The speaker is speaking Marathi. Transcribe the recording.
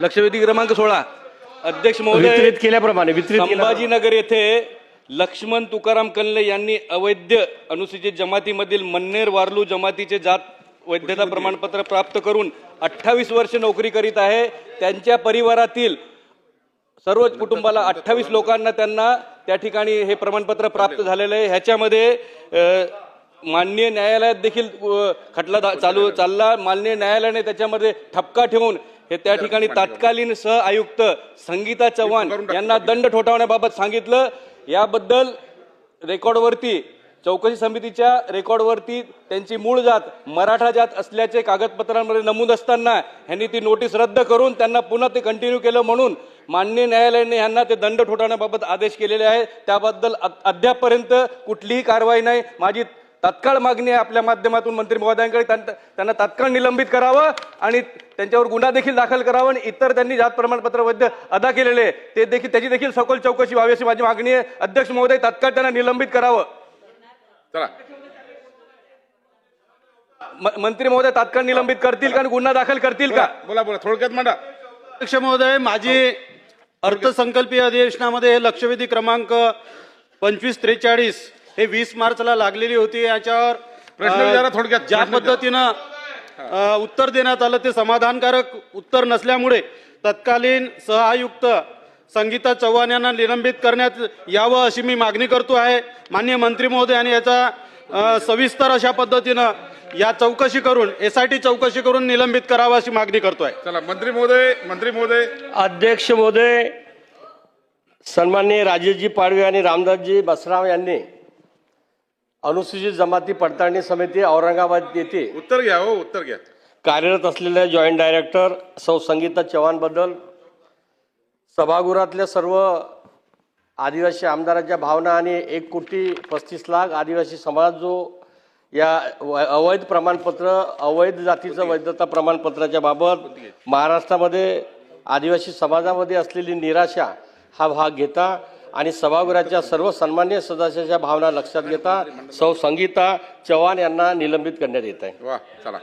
लक्षवेधी क्रमांक सोळा. अध्यक्ष महोदय वितरित केल्याप्रमाणे वितरित केल्याप्रमाणे. संभाजीनगर येथे लक्ष्मण तुकाराम कल्ले यांनी अवैध अनुसूचित जमातीमधील मन्नेर वारलू जमातीचे जात वैधता प्रमाणपत्र प्राप्त करून अठ्ठावीस वर्ष नोकरी करीत आहे. त्यांच्या परिवारातील सर्व कुटुंबाला अठ्ठावीस लोकांना त्यांना त्या ठिकाणी हे प्रमाणपत्र प्राप्त झालेलं आहे. ह्याच्यामध्ये अ, माननीय न्यायालयात देखील खटला चालू चालला. माननीय न्यायालयाने त्याच्यामध्ये ठपका ठेवून हे त्या ठिकाणी तात्कालीन सह आयुक्त संगीता चव्हाण यांना दंड ठोठावण्याबाबत सांगितलं. याबद्दल रेकॉर्डवरती चौकशी समितीच्या रेकॉर्डवरती त्यांची मूळ जात मराठा जात असल्याचे कागदपत्रांमध्ये नमूद असताना ह्यांनी ती नोटीस रद्द करून त्यांना पुन्हा ते कंटिन्यू केलं म्हणून माननीय न्यायालयाने यांना ते दंड ठोठावण्याबाबत आदेश केलेले आहे त्याबद्दल अद्यापपर्यंत कुठलीही कारवाई नाही. माझी तात्काळ मागणी आहे आपल्या माध्यमातून मंत्री महोदयांकडे त्यां- त्यांना तात्काळ निलंबित करावं आणि त्यांच्यावर गुन्हा देखील दाखल करावा आणि इतर त्यांनी जात प्रमाणपत्र वैध अदा केलेले आहे, ते देखील त्याची देखील सखोल चौकशी व्हावी अशी माझी मागणी आहे. अध्यक्ष महोदय तात्काळ त्यांना निलंबित करावं. चला. म- मंत्री महोदय तात्काळ निलंबित करतील का आणि गुन्हा दाखल करतील का? बोला बोला थोडक्यात मांडा अध्यक्ष महोदय माझी अर्थसंकल्पीय अधिवेशनामध्ये लक्षवेधी क्रमांक पंचवीस त्रेचाळीस हे वीस मार्चला लागलेली होती याच्यावर प्रश्न विचारा थोडक्यात. ज्या प्रश्न विचारा. पद्धतीनं अ, उत्तर देण्यात आलं ते समाधानकारक उत्तर नसल्यामुळे तत्कालीन सहआयुक्त संगीता चव्हाण यांना निलंबित करण्यात यावं अशी मी मागणी करतो आहे माननीय मंत्री महोदय आणि याचा अ, सविस्तर अशा पद्धतीनं या चौकशी करून एस आय टी चौकशी करून निलंबित करावं अशी मागणी करतोय चला मंत्री महोदय मंत्री महोदय अध्यक्ष महोदय सन्माननीय राजेशजी पाडवे आणि रामदासजी बसराव यांनी अनुसूचित जमाती पडताळणी समिती औरंगाबाद येथे उत्तर घ्या हो उत्तर घ्या. कार्यरत असलेल्या जॉईंट डायरेक्टर सौ संगीता चव्हाणबद्दल सभागृहातल्या सर्व आदिवासी आमदारांच्या भावना आणि एक कोटी पस्तीस लाख आदिवासी समाज जो या अवैध प्रमाणपत्र अवैध जातीचं वैधता प्रमाणपत्राच्या बाबत महाराष्ट्रामध्ये आदिवासी समाजामध्ये असलेली निराशा हा भाग घेता आणि सभागृहाच्या सर्व सन्मान्य सदस्याच्या भावना लक्षात घेता सौ संगीता चव्हाण यांना निलंबित करण्यात येत आहे. वा चला.